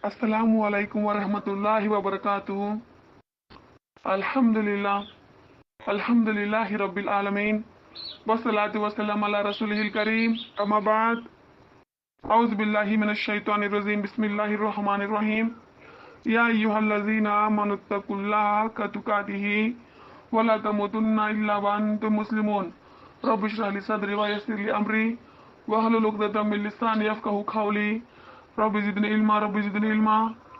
السلام عليكم ورحمة الله وبركاته. الحمد لله الحمد لله رب العالمين والصلاة والسلام على رسوله الكريم. أما بعد. أعوذ بالله من الشيطان الرجيم. بسم الله الرحمن الرحيم. يا أيها الذين آمنوا اتقوا الله حق تقاته ولا تموتن إلا وأنتم مسلمون. رب اشرح لي صدري ويسر لي أمري. واحلل عقدة من لساني يفقهوا قولي. Rabbi zidni ilma, Rabbi zidni ilma.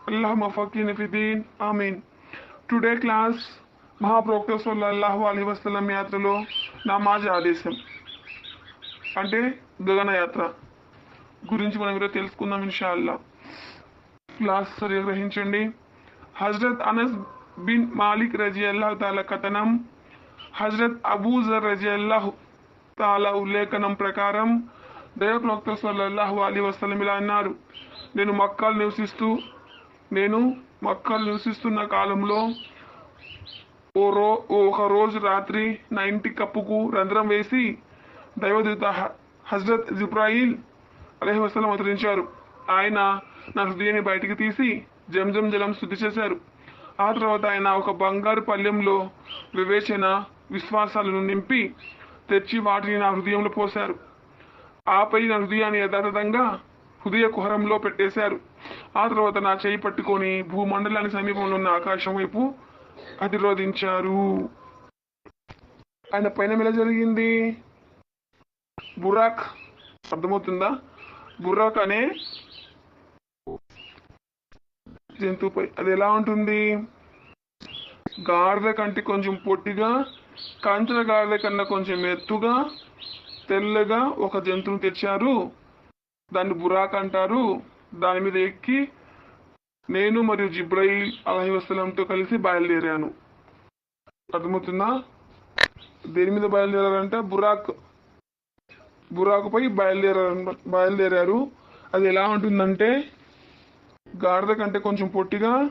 Allahumma faqina fi deen. Amen. Today class, మహాప్రవక్త సల్లల్లాహు అలీ వసలం యాత్రలో నమాజ్ ఆదేశం అంటే గగనయాత్ర గురించి మనం ఈరోజు తెలుసుకుందాం ఇన్షాల్లా క్లాస్ సరిగా గ్రహించండి హజరత్ అనస్ బిన్ మాలిక్ రజీ అల్లాహు తాలా కథనం హజరత్ అబూజర్ రజీ అల్లాహు తాలా ఉల్లేఖనం ప్రకారం దైవ ప్రవక్త సల్లల్లాహు అలీ వసలం ఇలా అన్నారు నేను మక్కాలు నివసిస్తూ నేను మక్కాలు నివసిస్తున్న కాలంలో ఓ రో ఒక రోజు రాత్రి నా ఇంటి కప్పుకు రంధ్రం వేసి దైవదూత హ- హజరత్ జిబ్రాయిల్ అలహి వసలం అవతరించారు. ఆయన నా హృదయాన్ని బయటికి తీసి జంజం జలం శుద్ధి చేశారు. ఆ తర్వాత ఆయన ఒక బంగారు పళ్ళెంలో వివేచన విశ్వాసాలను నింపి తెచ్చి వాటిని నా హృదయంలో పోశారు. ఆపై నా హృదయాన్ని యథాతథంగా హృదయ కుహరంలో పెట్టేశారు. ఆ తర్వాత నా చేయి పట్టుకొని భూమండలానికి సమీపంలో ఉన్న ఆకాశం వైపు అధిరోధించారు. ఆయన పైన ఎలా జరిగింది. బురాక్ అర్థమవుతుందా? బురాక్ అనే జంతువుపై అది ఎలా ఉంటుంది? గాడిద కంటే కొంచెం పొట్టిగా కంచర గాడిద కన్నా కొంచెం ఎత్తుగా తెల్లగా ఒక జంతువుని తెచ్చారు. దాన్ని బురాక్ అంటారు. దాని మీద ఎక్కి నేను మరియు జిబ్రయి అలహి వసలంతో కలిసి బయలుదేరాను. అర్థమవుతుందా? దేని మీద బయలుదేరారంటే? బురాక్ బురాకుపై బయలుదేరారు బయలుదేరారు. అది ఎలా ఉంటుందంటే గాడిద కంటే కొంచెం పొట్టిగా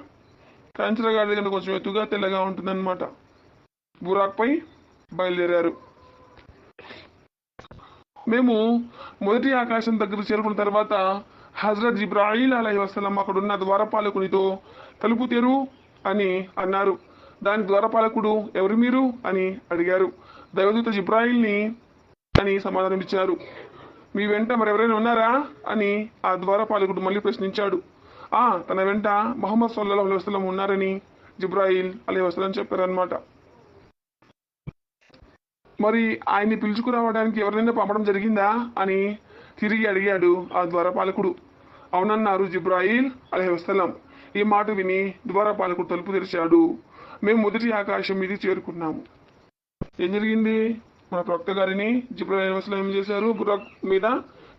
కంచర గాడిద కంటే కొంచెం ఎత్తుగా తెల్లగా ఉంటుందన్నమాట. బురాక్పై బయలుదేరారు. మేము మొదటి ఆకాశం దగ్గర చేరుకున్న తర్వాత హజరత్ జిబ్రాయిల్ అలహి వసలం అక్కడున్న ద్వారపాలకునితో తలుపు తెరు అని అన్నారు. దాని ద్వారపాలకుడు ఎవరు మీరు అని అడిగారు. దైవదూత జిబ్రాయిల్ని అని సమాధానం ఇచ్చారు మీ వెంట మరెవరైనా ఉన్నారా అని ఆ ద్వారపాలకుడు మళ్ళీ ప్రశ్నించాడు. ఆ తన వెంట మహమ్మద్ సల్లాహు అలైహి వసలం ఉన్నారని జిబ్రాయిల్ అలీ వసలం చెప్పారనమాట మరి ఆయన్ని పిలుచుకురావడానికి ఎవరినైనా పంపడం జరిగిందా అని తిరిగి అడిగాడు ఆ ద్వారపాలకుడు. అవునన్నారు జిబ్రాయిల్ అలహి ఈ మాట విని ద్వారపాలకుడు తలుపు తెరిచాడు. మేము మొదటి ఆకాశం మీద చేరుకున్నాము. ఏం జరిగింది? మన ప్రవక్త గారిని జిబ్రాయిల్ అలహస్లం ఏం చేశారు? బుర్రక్ మీద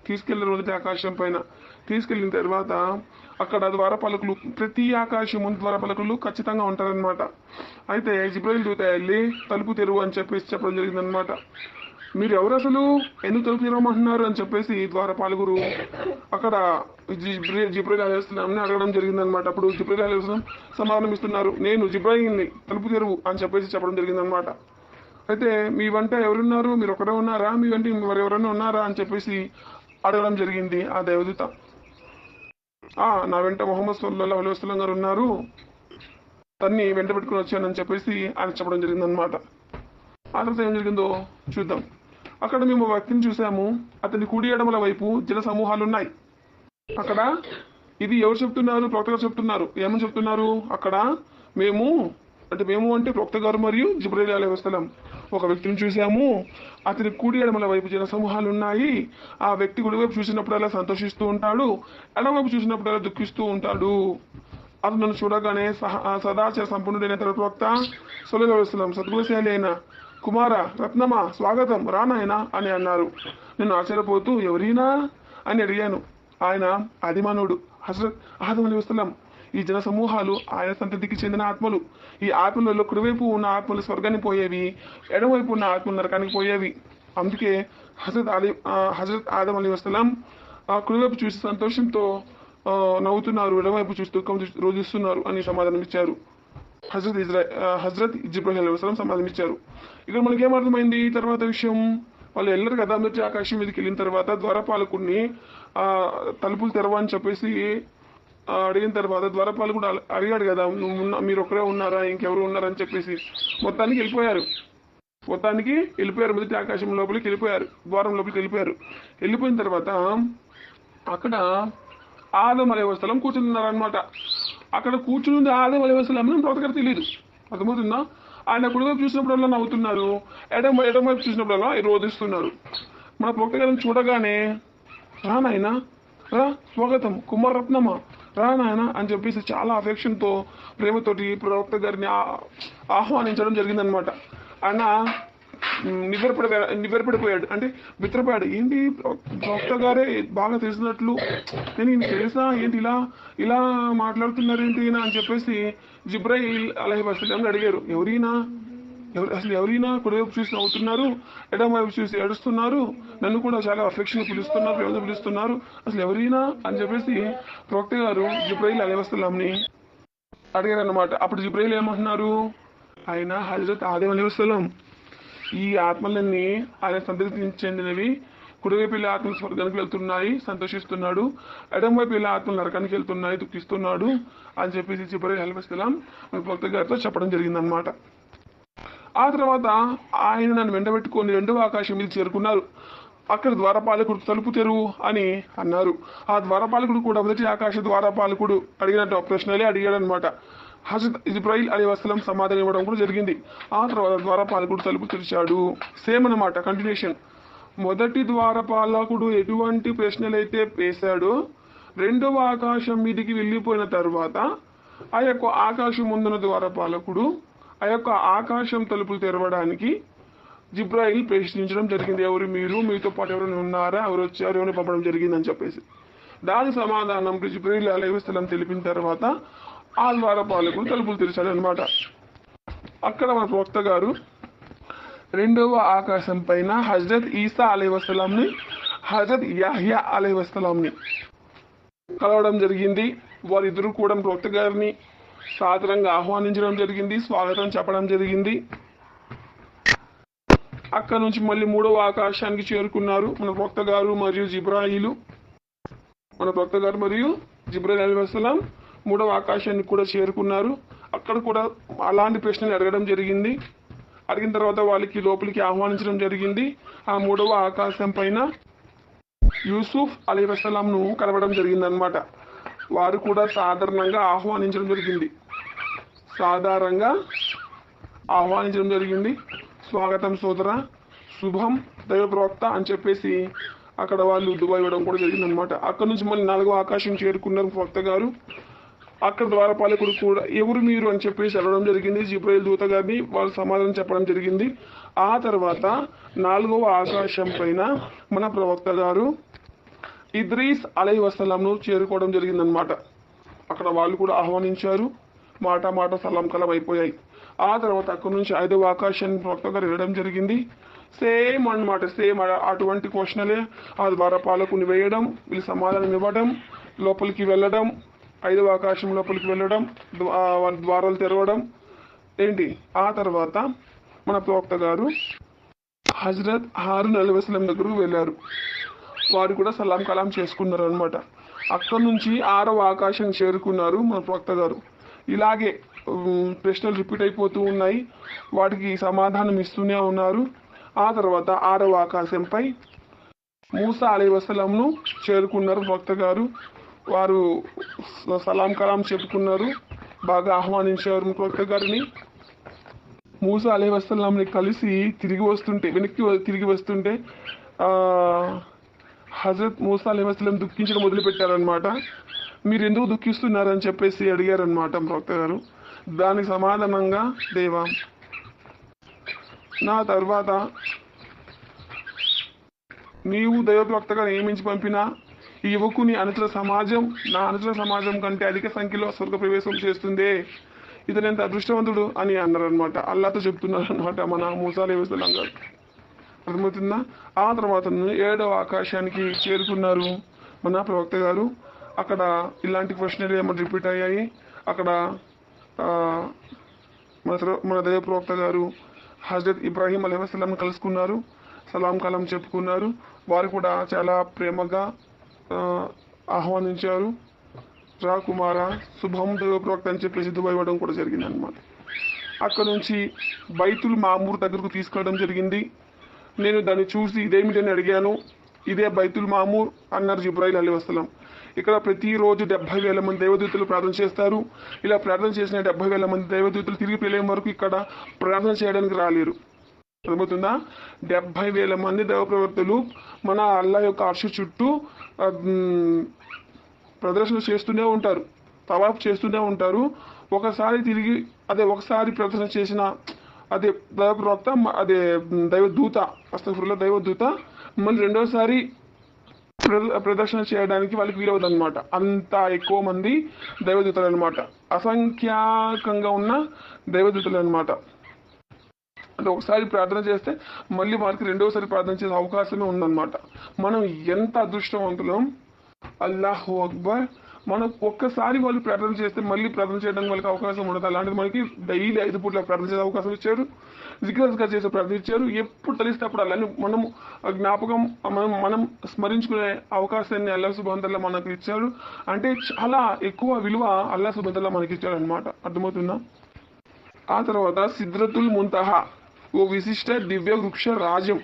తీసుకెళ్ళారు మొదటి ఆకాశం పైన. తీసుకెళ్ళిన తర్వాత అక్కడ ద్వారపాలకులు ప్రతి ఆకాశం ద్వారపాలకులు ఖచ్చితంగా ఉంటారనమాట అయితే జిబ్రైల్ దూత వెళ్ళి తలుపు తెరువు అని చెప్పేసి చెప్పడం జరిగిందనమాట మీరు ఎవరు అసలు? ఎందుకు తలుపు తెరవమంటున్నారు అని చెప్పేసి ద్వారపాలకురు అక్కడ జిబ్రైల్ జిబ్రాయిల్ అలైహిస్లాంని అడగడం జరిగిందనమాట అప్పుడు జిబ్రైల్ అలేస్తున్నాం సమాధానం ఇస్తున్నారు. నేను జిబ్రాయిల్ని తలుపు తెరువు అని చెప్పేసి చెప్పడం జరిగిందనమాట అయితే మీ వెంట ఎవరున్నారు? మీరు ఒకరే ఉన్నారా? మీ వెంట మరెవరైనా ఎవరైనా ఉన్నారా అని చెప్పేసి అడగడం జరిగింది ఆ దేవదూత. ఆ నా వెంట మొహమ్మద్ సల్లాహు అలీ వసల్లం గారు ఉన్నారు. తన్ని వెంట పెట్టుకుని వచ్చానని చెప్పేసి ఆయన చెప్పడం జరిగింది అనమాట ఆ తర్వాత ఏం జరిగిందో చూద్దాం. అక్కడ మేము ఒక వ్యక్తిని చూసాము. అతని కుడి ఎడమల వైపు జల సమూహాలు ఉన్నాయి. అక్కడ ఇది ఎవరు చెప్తున్నారు? ప్రవక్త గారు చెప్తున్నారు. ఏమని చెప్తున్నారు? అక్కడ మేము అంటే మేము అంటే ప్రవక్త గారు మరియు జిబ్రైల్ అలీ వసల్లం ఒక వ్యక్తిని చూశాము. అతని కుడి ఎడమల వైపు జన సమూహాలు ఉన్నాయి. ఆ వ్యక్తి కుడి వైపు చూసినప్పుడల్లా సంతోషిస్తూ ఉంటాడు. ఎడమ వైపు చూసినప్పుడల్లా దుఃఖిస్తూ ఉంటాడు. అతను నన్ను చూడగానే సహ సదాచార సంపన్నుడైన తన ప్రవక్త సొలహు వసలం సద్గుణశాలి అయిన కుమార రత్నమా స్వాగతం రానాయన అని అన్నారు. నేను ఆశ్చర్యపోతూ ఎవరైనా అని అడిగాను. ఆయన ఆదిమానవుడు హజరత్ ఆదం అలీ వసలం ఈ జన సమూహాలు ఆయన సంతతికి చెందిన ఆత్మలు. ఈ ఆత్మలలో కుడివైపు ఉన్న ఆత్మలు స్వర్గానికి పోయేవి ఎడమవైపు ఉన్న ఆత్మలు నరకానికి పోయేవి. అందుకే హజరత్ అలీ హజరత్ ఆదం అలీ వసలం ఆ కుడివైపు చూసి సంతోషంతో నవ్వుతున్నారు ఎడమవైపు చూసి దుఃఖం రోధిస్తున్నారు అని సమాధానం ఇచ్చారు. హజరత్ ఇజ్రా హజరత్ జిబ్రాహిల్ అలీ సమాధానం ఇచ్చారు. ఇక్కడ మనకి ఏమర్థమైంది తర్వాత విషయం. వాళ్ళు వెళ్ళరు కదా అందరి ఆకాశం మీదకి వెళ్ళిన తర్వాత ద్వారపాలకుడిని తలుపులు తెరవని చెప్పేసి అడిగిన తర్వాత ద్వారపాలు కూడా అడిగాడు కదా నువ్వు ఉన్న మీరు ఒకరే ఉన్నారా ఇంకెవరు ఉన్నారని చెప్పేసి. మొత్తానికి వెళ్ళిపోయారు. మొత్తానికి వెళ్ళిపోయారు మొదటి ఆకాశం లోపలికి వెళ్ళిపోయారు. ద్వారం లోపలికి వెళ్ళిపోయారు. వెళ్ళిపోయిన తర్వాత అక్కడ ఆదం అనే వస్తలం అనమాట అక్కడ కూర్చుని ఆదం అనే వస్తలం అని తెలియదు అర్థమవుతుందా? ఆయన కుడివైపు చూసినప్పుడల్లా నవ్వుతున్నారు. ఎడమ ఎడమ వైపు చూసినప్పుడల్లా రోధిస్తున్నారు. మన ప్రవక్త చూడగానే రా నాయన రా స్వాగతం కుమారరత్నమా? రా నాయన అని చెప్పేసి చాలా అఫెక్షన్తో ప్రేమతోటి ప్రవక్త గారిని ఆహ్వానించడం జరిగిందనమాట ఆయన మ్, నివ్వరపడిపోయాడు నివ్వెరపడిపోయాడు. అంటే మిత్రపాడు ఏంటి ప్రవక్త గారే బాగా తెలిసినట్లు? నేను ఈయన తెలుసా? ఏంటి ఇలా ఇలా మాట్లాడుతున్నారు ఏంటి అని చెప్పేసి జిబ్రాయిల్ అలహి వసలం అడిగారు. ఎవరైనా అసలు ఎవరైనా కుడివైపు చూసి నవ్వుతున్నారు ఎడమ వైపు చూసి ఏడుస్తున్నారు నన్ను కూడా చాలా అఫెక్షన్ పిలుస్తున్నారు ప్రేమతో పిలుస్తున్నారు. అసలు ఎవరైనా అని చెప్పేసి ప్రవక్త గారు జిబ్రాయిల్ అలీవస్లాంని అడిగారు అనమాట అప్పుడు జిబ్రాయిల్ ఏమంటున్నారు? ఆయన హజరత్ ఆదేవ్ అలీవస్లాం ఈ ఆత్మలన్నీ ఆయన సంతృప్తి చెందినవి కుడివైపు వెళ్ళే ఆత్మలు స్వర్గానికి వెళ్తున్నాయి సంతోషిస్తున్నాడు. ఎడం వైపు వెళ్ళే ఆత్మలు నరకానికి వెళ్తున్నాయి దుఃఖిస్తున్నాడు అని చెప్పేసి జిబ్రాయిల్ అలీవస్లాం మన ప్రవక్త గారితో చెప్పడం జరిగిందనమాట ఆ తర్వాత ఆయన నన్ను వెంటబెట్టుకొని రెండవ ఆకాశం మీద చేరుకున్నారు. అక్కడ ద్వారపాలకుడు తలుపు తెరువు అని అన్నారు. ఆ ద్వారపాలకుడు కూడా మొదటి ఆకాశ ద్వారపాలకుడు అడిగినట్టు ఆ ప్రశ్నలే అడిగాడనమాట హజరత్ ఇజ్రాయిల్ అలీ వసలం సమాధానం ఇవ్వడం కూడా జరిగింది. ఆ తర్వాత ద్వారపాలకుడు తలుపు తెరిచాడు. సేమ్ అనమాట కంటిన్యూషన్ మొదటి ద్వారపాలకుడు ఎటువంటి ప్రశ్నలైతే వేశాడో రెండవ ఆకాశం మీదికి వెళ్ళిపోయిన తర్వాత ఆ యొక్క ఆకాశం ముందున్న ద్వారపాలకుడు ఆ యొక్క ఆకాశం తలుపులు తెరవడానికి జిబ్రాయిల్ ప్రశ్నించడం జరిగింది. ఎవరు మీరు? మీతో పాటు ఎవరైనా ఉన్నారా? ఎవరు వచ్చారు? ఎవరిని పంపడం జరిగింది అని చెప్పేసి. దాని సమాధానం జిబ్రాయిల్ అలైవస్థలం తెలిపిన తర్వాత ఆ ద్వారపాలకుడు తలుపులు తెరిచాడు అనమాట అక్కడ మన ప్రవక్త గారు రెండవ ఆకాశం పైన హజరత్ ఈసా అలైవస్తలాంని హజరత్ యాహ్యా అలైవస్తలాంని కలవడం జరిగింది. వారిద్దరూ కూడా ప్రవక్త గారిని సాదరంగా ఆహ్వానించడం జరిగింది స్వాగతం చెప్పడం జరిగింది. అక్కడ నుంచి మళ్ళీ మూడవ ఆకాశానికి చేరుకున్నారు మన భక్త గారు మరియు జిబ్రాయిలు. మన భక్త గారు మరియు జిబ్రాయిల్ అలీ మూడవ ఆకాశానికి కూడా చేరుకున్నారు. అక్కడ కూడా అలాంటి ప్రశ్నలు అడగడం జరిగింది. అడిగిన తర్వాత వాళ్ళకి లోపలికి ఆహ్వానించడం జరిగింది. ఆ మూడవ ఆకాశం పైన యూసుఫ్ అలీ వసలాంను కలవడం జరిగిందనమాట వారు కూడా సాధారణంగా ఆహ్వానించడం జరిగింది. సాధారణంగా ఆహ్వానించడం జరిగింది. స్వాగతం సోదర శుభం దైవ ప్రవక్త అని చెప్పేసి అక్కడ వాళ్ళు దుబాయ్ ఇవ్వడం కూడా జరిగింది అనమాట అక్కడ నుంచి మళ్ళీ నాలుగో ఆకాశం చేరుకున్నారు ప్రవక్త గారు. అక్కడ ద్వారపాలకుడు కూడా ఎవరు మీరు అని చెప్పేసి అడగడం జరిగింది. జిబ్రాయిల్ దూత గారిని వాళ్ళు సమాధానం చెప్పడం జరిగింది. ఆ తర్వాత నాలుగవ ఆకాశం పైన మన ప్రవక్త గారు ఇద్రీస్ అలై వసలంను చేరుకోవడం జరిగిందనమాట అక్కడ వాళ్ళు కూడా ఆహ్వానించారు. మాట మాట సలాం కలం అయిపోయాయి. ఆ తర్వాత అక్కడి నుంచి ఐదవ ఆకాశాన్ని ప్రవక్త గారు వెళ్ళడం జరిగింది. సేమ్ అన్నమాట సేమ్ అటువంటి క్వశ్చనలే. ఆ ద్వారా పాలకుని వేయడం వీళ్ళు సమాధానం ఇవ్వడం లోపలికి వెళ్ళడం ఐదవ ఆకాశం లోపలికి వెళ్ళడం ద్వారాలు తెరవడం. ఏంటి? ఆ తర్వాత మన ప్రవక్త గారు హజరత్ హారూన్ అలీ వసలం దగ్గరకు వెళ్ళారు. వారు కూడా సలాం కలాం చేసుకున్నారు అనమాట అక్కడి నుంచి ఆరవ ఆకాశం చేరుకున్నారు మన ప్రవక్త గారు. ఇలాగే ప్రశ్నలు రిపీట్ అయిపోతూ ఉన్నాయి. వాటికి సమాధానం ఇస్తూనే ఉన్నారు. ఆ తర్వాత ఆరవ ఆకాశంపై మూసా అలీ వసలంను చేరుకున్నారు భక్త గారు. వారు సలాం కలాం చెప్పుకున్నారు. బాగా ఆహ్వానించారు భక్త గారిని. మూసా అలీ వసలాంని కలిసి తిరిగి వస్తుంటే వెనక్కి తిరిగి వస్తుంటే హజరత్ మూసా అలీ వసలం దుఃఖించడం మొదలుపెట్టారనమాట మీరు ఎందుకు దుఃఖిస్తున్నారని చెప్పేసి అడిగారనమాట ప్రవక్త గారు. దానికి సమాధానంగా దేవా నా తర్వాత నీవు దైవప్రవక్తగా నియమించి పంపిన ఈ యువకుని అనుచర సమాజం నా అనుచర సమాజం కంటే అధిక సంఖ్యలో స్వర్గ ప్రవేశం చేస్తుందే. ఇతను ఎంత అదృష్టవంతుడు అని అన్నారనమాట అల్లాతో చెప్తున్నారు అనమాట మన మూసాలి వసలం గారు. అర్థమవుతుందా? ఆ తర్వాత ఏడవ ఆకాశానికి చేరుకున్నారు. మన ప్రవక్త గారు అక్కడ ఇలాంటి క్వశ్చన్లు ఏమైనా రిపీట్ అయ్యాయి. అక్కడ మన మన దైవ ప్రవక్త గారు హజరత్ ఇబ్రాహీం అలైవసలం కలుసుకున్నారు సలాం కలాం చెప్పుకున్నారు. వారు కూడా చాలా ప్రేమగా ఆహ్వానించారు. రా కుమార శుభం దైవ ప్రవక్త అని చెప్పేసి దుబాయ్ ఇవ్వడం కూడా జరిగింది అనమాట అక్కడ నుంచి బైతుల్ మామూరు దగ్గరకు తీసుకెళ్ళడం జరిగింది. నేను దాన్ని చూసి ఇదేమిటని అడిగాను. ఇదే బైతుల్ మామూర్ అన్నారు జిబ్రాయిల్ అలీ వసలం ఇక్కడ ప్రతిరోజు డెబ్బై వేల మంది దేవదూతలు ప్రార్థన చేస్తారు. ఇలా ప్రార్థన చేసిన డెబ్బై వేల మంది దేవదూతలు తిరిగి పిలియే వరకు ఇక్కడ ప్రార్థన చేయడానికి రాలేరు. అర్థమవుతుందా? డెబ్బై వేల మంది దేవ ప్రవర్తలు మన అల్లా యొక్క అర్ష చుట్టూ ప్రదర్శన చేస్తూనే ఉంటారు. తవాఫ్ చేస్తూనే ఉంటారు. ఒకసారి తిరిగి అదే ఒకసారి ప్రదర్శన చేసిన అది దైవ ప్రవక్త మ- అదే మ్, దైవ దూత అస్తఫురుల దైవ దూత మళ్ళీ రెండోసారి ప్రదర్శన చేయడానికి వాళ్ళకి వీలవుతుంది అనమాట అంత ఎక్కువ మంది దైవదూతలు అనమాట అసంఖ్యాకంగా ఉన్న దైవదూతలు అనమాట అంటే ఒకసారి ప్రార్థన చేస్తే మళ్ళీ వారికి రెండోసారి ప్రార్థన చేసే అవకాశమే ఉందన్నమాట. మనం ఎంత అదృష్టవంతులం అల్లాహు అక్బర్ మనం ఒక్కసారి వాళ్ళు ప్రార్థన చేస్తే మళ్ళీ ప్రార్థన చేయడం వాళ్ళకి అవకాశం ఉండదు. అలాంటిది మనకి డైలీ ఐదు పూట్ల ప్రార్థన చేసే అవకాశం ఇచ్చారు. జిగ్రస్గా చేసే ప్రార్థన ఇచ్చారు. ఎప్పుడు తెలిస్తే అప్పుడు అలానే మనం ఆ జ్ఞాపకం మనం మనం స్మరించుకునే అవకాశాన్ని అల్లా సుబంధల్లా మనకు ఇచ్చారు అంటే చాలా ఎక్కువ విలువ అల్లా సుబంధల్లా మనకి ఇచ్చారు అనమాట అర్థమవుతుందా? ఆ తర్వాత సిద్రతుల్ ముంతహా ఓ విశిష్ట దివ్య వృక్ష రాజ్యం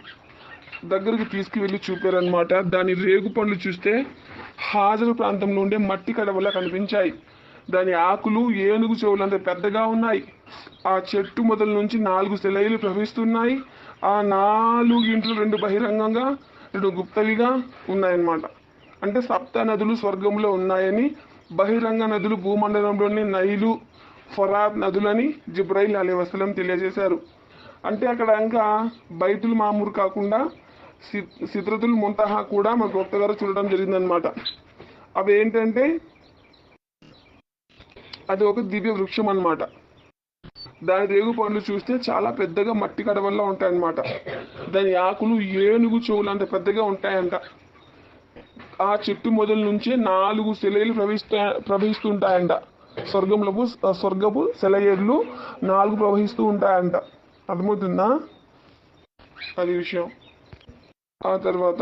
దగ్గరికి తీసుకువెళ్ళి చూపారనమాట దాని రేగు పండ్లు చూస్తే హాజరు ప్రాంతంలో ఉండే మట్టి కడవలా కనిపించాయి. దాని ఆకులు ఏనుగు చెవులంత పెద్దగా ఉన్నాయి. ఆ చెట్టు మొదల నుంచి నాలుగు శిలైలు ప్రవహిస్తున్నాయి. ఆ నాలుగు ఇంట్లు రెండు బహిరంగంగా రెండు గుప్తవిగా ఉన్నాయన్నమాట. అంటే సప్త నదులు స్వర్గంలో ఉన్నాయని బహిరంగ నదులు భూమండలంలోని నైలు ఫరాద్ నదులని జిబ్రైల్ అలీ వసలం తెలియజేశారు. అంటే అక్కడ ఇంకా బైతుల్ మామూరు కాకుండా సిద్రతుల్ ముంతహా కూడా మా గొప్ప గారు చూడడం జరిగిందనమాట అవి ఏంటంటే అది ఒక దివ్య వృక్షం అన్నమాట. దాని రేగు పండ్లు చూస్తే చాలా పెద్దగా మట్టి కడవల్లో ఉంటాయన్నమాట. దాని ఆకులు ఏనుగు చెవులు అంత పెద్దగా ఉంటాయంట. ఆ చెట్టు మొదల నుంచే నాలుగు సెలయలు ప్రవహిస్తా ప్రవహిస్తుంటాయంట. స్వర్గంలోపు స్వర్గపు సెలయేళ్ళు నాలుగు ప్రవహిస్తూ ఉంటాయంట. అర్థమవుతుందా? అది విషయం. ఆ తర్వాత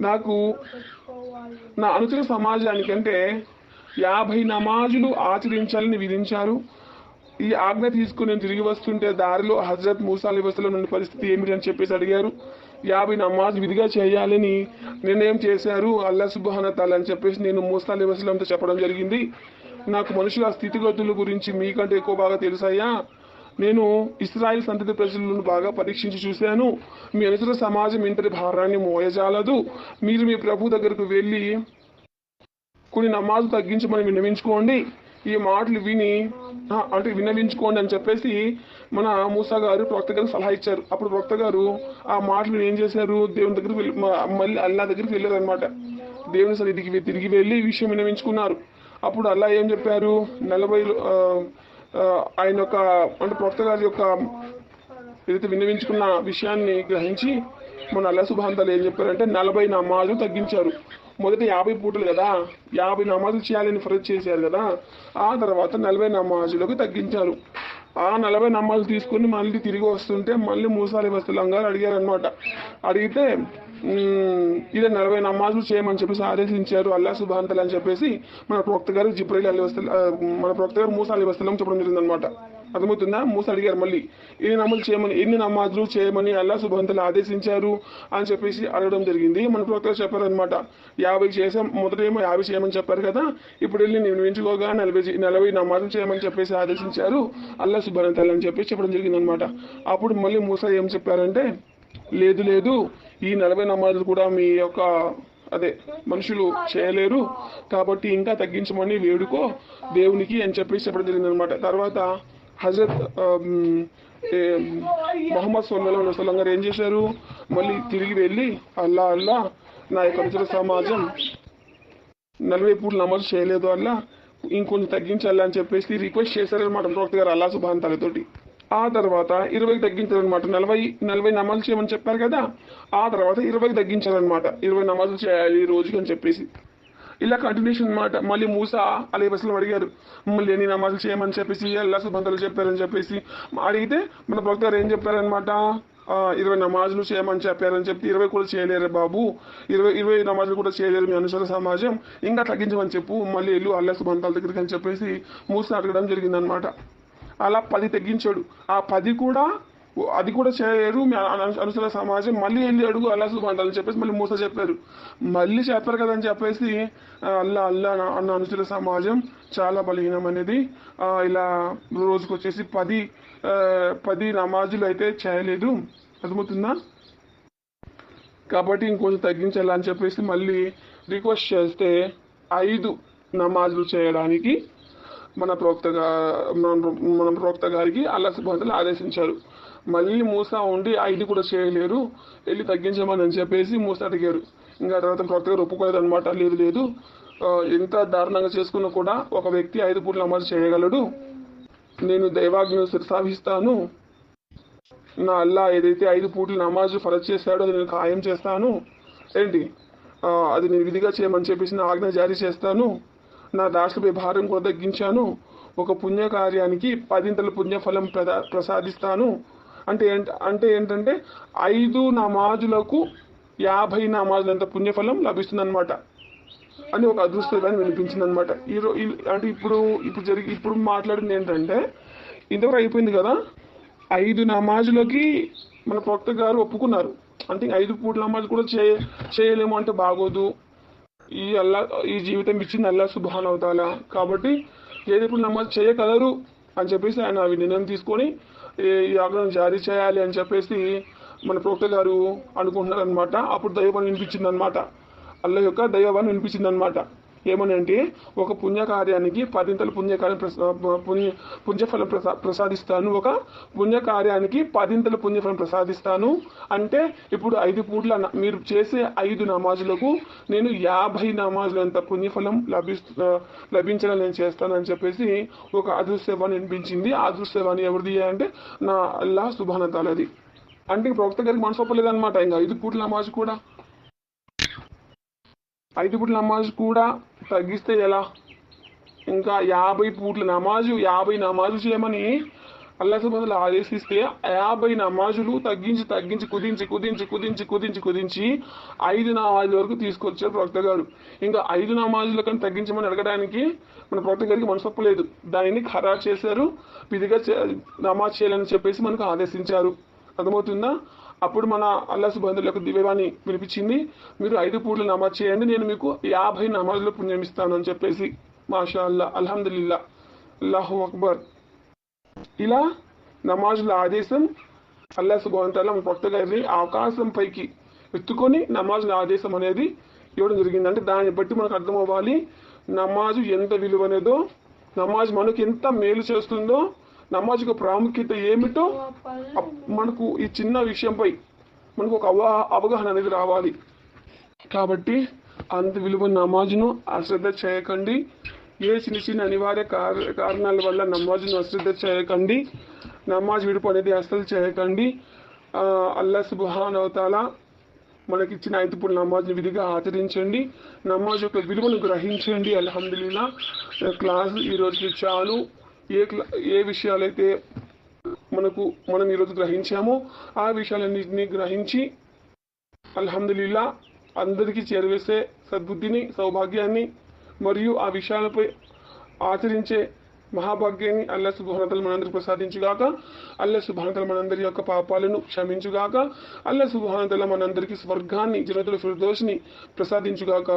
నాకు నా అనుచర సమాజానికంటే యాభై నమాజులు ఆచరించాలని విధించారు. ఈ ఆజ్ఞ తీసుకుని నేను తిరిగి వస్తుంటే దారిలో హజరత్ మూసాలి బస్సులో నుండి పరిస్థితి ఏమిటని చెప్పేసి అడిగారు. యాభై నమాజ్ విధిగా చేయాలని నిర్ణయం చేశారు? అల్లా సుబ్బాన తాలా అని చెప్పేసి నేను మూసాలి బస్సులంతా చెప్పడం జరిగింది. నాకు మనుషుల స్థితిగతుల గురించి మీకంటే ఎక్కువ బాగా తెలుసాయా నేను ఇస్రాయిల్ సంతతి ప్రజలను బాగా పరీక్షించి చూశాను. మీ అనుసర సమాజం ఇంతటి భారాన్ని మోయజాలదు. మీరు మీ ప్రభు దగ్గరకు వెళ్ళి కొన్ని నమాజు తగ్గించమని విన్నవించుకోండి. ఈ మాటలు విని అంటే విన్నవించుకోండి అని చెప్పేసి మన మూసా గారు ప్రవక్త గారు సలహా ఇచ్చారు. అప్పుడు ప్రవక్త గారు ఆ మాటలు ఏం చేశారు? దేవుని దగ్గరికి వెళ్ళి మళ్ళీ అల్లా దగ్గరికి వెళ్ళారు అనమాట దేవుని సన్నిధికి తిరిగి వెళ్ళి విషయం విన్నవించుకున్నారు. అప్పుడు అలా ఏం చెప్పారు? నలభై ఆయన యొక్క అంటే ప్రవక్త గారి యొక్క ఏదైతే విన్నవించుకున్న విషయాన్ని గ్రహించి మన అల్లా సుభాంతాలు ఏం చెప్పారంటే నలభై నమాజులు తగ్గించారు. మొదట యాభై పూటలు కదా? యాభై నమాజులు చేయాలని ఫరజ్ చేశారు కదా? ఆ తర్వాత నలభై నమాజులకు తగ్గించారు. ఆ నలభై నమాజ్ తీసుకుని మళ్ళీ తిరిగి వస్తుంటే మళ్ళీ మూసాలి వస్తులం గారు అడిగారనమాట అడిగితే "మ్మ్, ఇదే నలభై నమాజులు చేయమని చెప్పేసి ఆదేశించారు. అల్లా సుభాంతలు అని చెప్పేసి మన ప్రవక్త గారు జిబ్రైల్ అలీ వస్తు మన ప్రవక్త గారు మూసా అలీ వస్తలం చెప్పడం జరిగిందనమాట అర్థమవుతుందా? మూస అడిగారు మళ్ళీ. ఎన్ని నమాజులు చేయమని ఎన్ని నమాజులు చేయమని అల్లా సుబంతలు ఆదేశించారు అని చెప్పేసి అడగడం జరిగింది. మన ప్రవక్తలు చెప్పారనమాట యాభై చేసాం మొదటేమో యాభై చేయమని చెప్పారు కదా ఇప్పుడు వెళ్ళి నేను ఎంచుకోగా నలభై నలభై నమాజులు చేయమని చెప్పేసి ఆదేశించారు అల్లా సుబంతలు అని చెప్పేసి చెప్పడం జరిగింది అనమాట అప్పుడు మళ్ళీ మూస ఏం చెప్పారంటే లేదు లేదు ఈ నలభై నమాజులు కూడా మీ యొక్క అదే మనుషులు చేయలేరు కాబట్టి ఇంకా తగ్గించమని వేడుకో దేవునికి అని చెప్పేసి చెప్పడం జరిగింది అనమాట తర్వాత హజరత్ మహమ్మద్ ఏ, మొహమ్మద్ సొల్లా వసలం గారు ఏం చేశారు? మళ్ళీ తిరిగి వెళ్ళి అల్లా అల్లా నా యొక్క అనుచర సమాజం నలభై పూట నమాజ్ చేయలేదు అల్లా ఇంకొంచెం తగ్గించాలి అని చెప్పేసి రిక్వెస్ట్ చేశారనమాట ప్రవక్త గారు అల్లా సుబాన్ తలతోటి ఆ తర్వాత ఇరవైకి తగ్గించారనమాట నలభై నలభై నమాజులు చేయమని చెప్పారు కదా ఆ తర్వాత ఇరవైకి తగ్గించారనమాట ఇరవై నమాజులు చేయాలి రోజుకి అని చెప్పేసి. ఇలా కంటిన్యూషన్ అనమాట మళ్ళీ మూసా అలీ బస్సులు అడిగారు మళ్ళీ ఎన్ని నమాజులు చేయమని చెప్పేసి అల్లా సుబంతలు చెప్పారని చెప్పేసి. అడిగితే మన ప్రవక్త ఏం చెప్పారనమాట ఇరవై నమాజులు చేయమని చెప్పారని చెప్పి ఇరవై కూడా చేయలేరు బాబు. ఇరవై ఇరవై నమాజులు కూడా చేయలేరు మీ అనుసర సమాజం. ఇంకా తగ్గించమని చెప్పు మళ్ళీ వెళ్ళు అల్లా సుబంతాల దగ్గరికి అని చెప్పేసి మూసా అడగడం జరిగిందనమాట అలా పది తగ్గించాడు. ఆ పది కూడా అది కూడా చేయలేరు మీ అనుసర సమాజం మళ్ళీ వెళ్ళి అడుగు అల్లా సుబంతాలు అని చెప్పేసి మళ్ళీ మూస చెప్పారు మళ్ళీ చెప్పారు కదా అని చెప్పేసి అల్లా అల్లా అన్న- అనుసర సమాజం చాలా బలహీనం అనేది ఇలా రోజుకు వచ్చేసి పది పది నమాజులు అయితే చేయలేదు. అర్థమవుతుందా? కాబట్టి ఇంకొంచెం తగ్గించాలని చెప్పేసి మళ్ళీ రిక్వెస్ట్ చేస్తే ఐదు నమాజులు చేయడానికి మన ప్రవక్త మన మన ప్రవక్త గారికి అల్లా సుబాంతలు ఆదేశించారు. మళ్ళీ మూసా ఉండి ఆ ఇది కూడా చేయలేరు వెళ్ళి తగ్గించమని అని చెప్పేసి మూస అడిగారు. ఇంకా తర్వాత కొత్తగా ఒప్పుకోలేదు అనమాట లేదు. లేదు ఎంత దారుణంగా చేసుకున్నా కూడా ఒక వ్యక్తి ఐదు పూట్ల అమలు చేయగలడు. నేను దైవాజ్ఞను శిరసాభిస్తాను నా అల్లా ఏదైతే ఐదు పూట్ల నమాజ్ ఫరజ్ చేశాడో అది నేను ఖాయం చేస్తాను. ఏంటి? అది నేను విధిగా చేయమని చెప్పేసి నా ఆజ్ఞ జారీ చేస్తాను. నా దాసులపై భారం కూడా తగ్గించాను. ఒక పుణ్యకార్యానికి పదింతల పుణ్యఫలం ప్రదా ప్రసాదిస్తాను. అంటే అంటే ఏంటంటే ఐదు నమాజులకు యాభై నమాజులంత పుణ్యఫలం లభిస్తుంది అనమాట అని ఒక అదృష్టం వినిపించింది అనమాట ఈరోజు అంటే ఇప్పుడు ఇప్పుడు జరిగి ఇప్పుడు మాట్లాడింది ఏంటంటే ఇంతవరకు అయిపోయింది కదా? ఐదు నమాజులకి మన ప్రవక్త గారు ఒప్పుకున్నారు. అంటే ఐదు పూట నమాజ్ కూడా చేయ చేయలేము అంటే బాగోదు. ఈ అల్లా ఈ జీవితం ఇచ్చింది అల్లా సుభాన్ అవుతాలా కాబట్టి ఏదైపు నమాజ్ చేయగలరు అని చెప్పేసి ఆయన అవి నిర్ణయం తీసుకొని ఈ- యాగం జారీ చేయాలి అని చెప్పేసి మన ప్రవక్త గారు అనుకుంటున్నారు అనమాట అప్పుడు దైవం వినిపించింది అనమాట అల్ల యొక్క దైవం వినిపించింది ఏమనంటే ఏమని అంటే ఒక పుణ్యకార్యానికి పదింతల పుణ్యకార్యం ప్రసా పుణ్య పుణ్యఫలం ప్రసా ప్రసాదిస్తాను. ఒక పుణ్యకార్యానికి పదింతల పుణ్యఫలం ప్రసాదిస్తాను. అంటే ఇప్పుడు ఐదు పూట్ల న- మీరు చేసే ఐదు నమాజులకు నేను యాభై నమాజులంత పుణ్యఫలం లభిస్తు లభించడం నేను చేస్తానని చెప్పేసి ఒక అదృశ్యవాణి వినిపించింది. ఆ అదృశ్యవాణి ఎవరిది అంటే నా అల్లా సుభానతాలది అంటే ప్రవక్త గారికి మనసు ఒప్పలేదన్నమాట ఇంకా ఐదు పూట్ల నమాజ్ కూడా. ఐదు పూట్ల నమాజ్ కూడా తగ్గిస్తే ఎలా? ఇంకా యాభై పూట్ల నమాజు యాభై నమాజు చేయమని అల్లా సుబంధులు ఆదేశిస్తే యాభై నమాజులు తగ్గించి తగ్గించి కుదించి కుదించి కుదించి కుదించి కుదించి ఐదు నమాజుల వరకు తీసుకొచ్చారు ప్రవక్త గారు. ఇంకా ఐదు నమాజుల కన్నా తగ్గించమని అడగడానికి మన ప్రవక్త గారికి మనసొప్పు లేదు. దానిని ఖరారు చేశారు విధిగా చే- నమాజ్ చేయాలని చెప్పేసి మనకు ఆదేశించారు. అర్థమవుతుందా? అప్పుడు మన అల్లా బంధువులకు దివ్యవాణి వినిపించింది మీరు ఐదు పూటలు నమాజ్ చేయండి నేను మీకు యాభై నమాజులు పుణ్యం ఇస్తాను అని చెప్పేసి మాషా అల్లా అల్హమ్దుల్లా అల్లాహు అక్బర్. ఇలా నమాజుల ఆదేశం అల్లా సుబాన్ మన భక్త గారి ఆకాశం పైకి ఎత్తుకొని నమాజుల ఆదేశం అనేది ఇవ్వడం జరిగింది. అంటే దాన్ని బట్టి మనకు అర్థం అవ్వాలి నమాజు ఎంత విలువనేదో నమాజ్ మనకు ఎంత మేలు చేస్తుందో నమాజ్ యొక్క ప్రాముఖ్యత ఏమిటో మనకు ఈ చిన్న విషయంపై మనకు ఒక అవగా అవగాహన అనేది రావాలి. కాబట్టి అంత విలువ నమాజ్ను అశ్రద్ధ చేయకండి. ఏ చిన్న చిన్న అనివార్య కారణాల వల్ల నమాజ్ను అశ్రద్ధ చేయకండి. నమాజ్ విడుపు అనేది అస్సలు చేయకండి. అల్లా సుబహాన్ అవతాల మనకి ఇచ్చిన నమాజ్ని విధిగా ఆచరించండి. నమాజ్ యొక్క విలువను గ్రహించండి. అల్హమ్దుల్లా క్లాస్ ఈ చాలు. ఏ క్లా ఏ విషయాలైతే మనకు మనం ఈరోజు గ్రహించామో ఆ విషయాలన్నింటినీ గ్రహించి అల్హమ్దుల్లా అందరికీ చేరవేసే సద్బుద్ధిని సౌభాగ్యాన్ని మరియు ఆ విషయాలపై ఆచరించే మహాభాగ్యాన్ని అల్లా సుభానతలు మనందరికి ప్రసాదించుగాక. అల్లా సుభానతలు మనందరి యొక్క పాపాలను క్షమించుగాక. అల్లా సుభానతల మనందరికీ స్వర్గాన్ని జనతుల ఫిర్దోస్ని ప్రసాదించుగాక.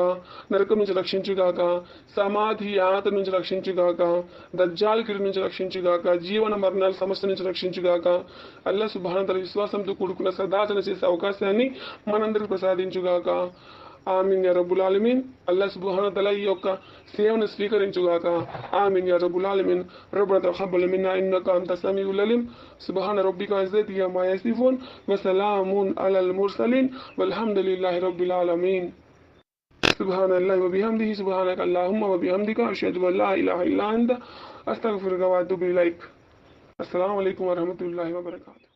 నరకం నుంచి రక్షించుగాక. సమాధి యాత నుంచి రక్షించుగాక. దజ్జాల కిరి నుంచి రక్షించుగాక. జీవన మరణాల సమస్య నుంచి రక్షించుగాక. అల్లా సుభానతల విశ్వాసంతో కూడుకున్న సదాచన చేసే అవకాశాన్ని మనందరికి ప్రసాదించుగాక. ఆమీన్ యా రబ్బుల్ ఆలమీన్ అల్లా సుబ్హాన తల ఈ యొక్క సేవను స్వీకరించుగాక ఆమీన్ యా రబ్బుల్ ఆలమీన్ రబ్బన తఖబ్బల్ మిన్నా ఇన్నక అంత సమీఉల్ అలీం సుబ్హాన రబ్బిక ఇజ్జతి యమా యసిఫూన్ వసలామున్ అలల్ ముర్సలీన్ వల్హమ్దులిల్లాహి రబ్బిల్ ఆలమీన్ سبحان الله وبحمده سبحانك اللهم وبحمدك أشهد أن لا إله إلا أنت أستغفرك وأتوب إليك السلام عليكم ورحمة الله وبركاته